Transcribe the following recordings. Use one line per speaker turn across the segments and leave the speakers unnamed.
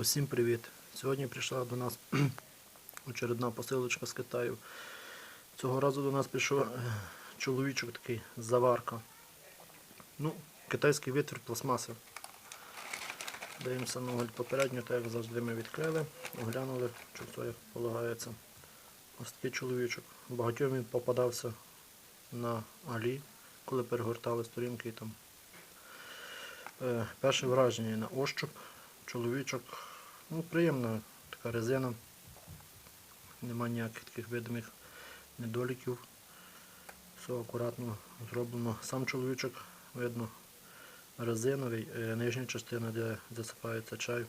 Усім привіт! Сьогодні прийшла до нас очередна посилочка з Китаю. Цього разу до нас прийшов е, чоловічок такий заварка. Ну, китайський витвір пластмаси. Даємося на огляд попередньо, так як завжди ми відкрили, оглянули, що все як полагається. Ось такий чоловічок. Багатьом він попадався на Алі, коли перегортали сторінки і там. Е, перше враження на ощуп. Чоловічок, ну, приємна така резина. Нема ніяких таких видимих недоліків. Все акуратно зроблено. Сам чоловічок, видно, резиновий, е, нижня частина, де засипається чай.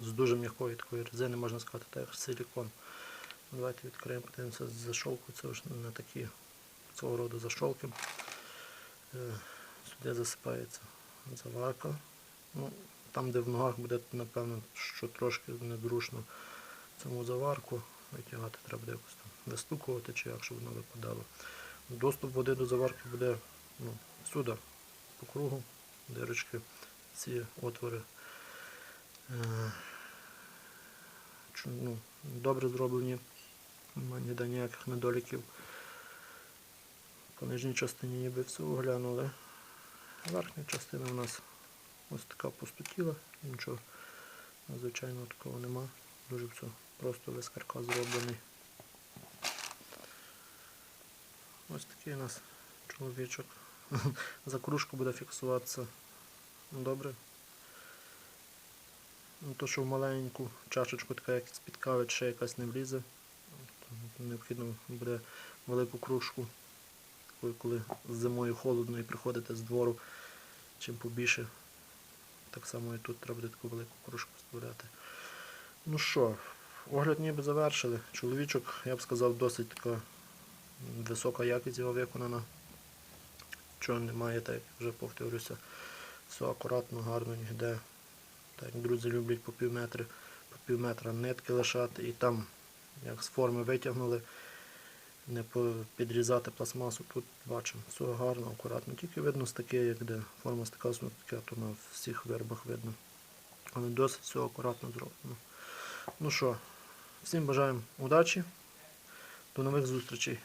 З дуже м'якої такої резини, можна сказати, так силікон. Давайте відкриємо, подивимося зашовку, це вже не такі цього роду зашовки. Е, Сюди засипається заварка. Ну, там, де в ногах буде, напевно, що трошки незручно саму заварку витягати, треба якось там вистукувати чи як, щоб воно випадало. Доступ води до заварки буде ну, сюди, по кругу, дирочки, ці отвори. Е, ну, добре зроблені, немає ніде ніяких недоліків. По нижній частині ніби все оглянули. Верхня частина у нас ось така пустотіла, нічого надзвичайного такого нема. Дуже все просто весь каркас зроблений. Ось такий у нас чоловічок. За кружку буде фіксуватися добре. Ну, То, що в маленьку чашечку, така як з-під кави, ще якась не влізе. Необхідно буде велику кружку, коли зимою холодно і приходите з двору, чим побільше. Так само і тут треба буде таку велику кружку вставляти. Ну що, огляд ніби завершили. Чоловічок, я б сказав, досить така висока якість його виконана. Чого немає, так вже повторюся. Все акуратно, гарно, ніде. Так, друзі люблять по пів метри, по пів метра нитки лишати і там, як з форми витягнули, не підрізати пластмасу. Тут бачимо, все гарно, акуратно. Тільки видно з таке, як де форма стикалася, таке, то на всіх вербах видно. Але досить все акуратно зроблено. Ну що, всім бажаємо удачі. До нових зустрічей.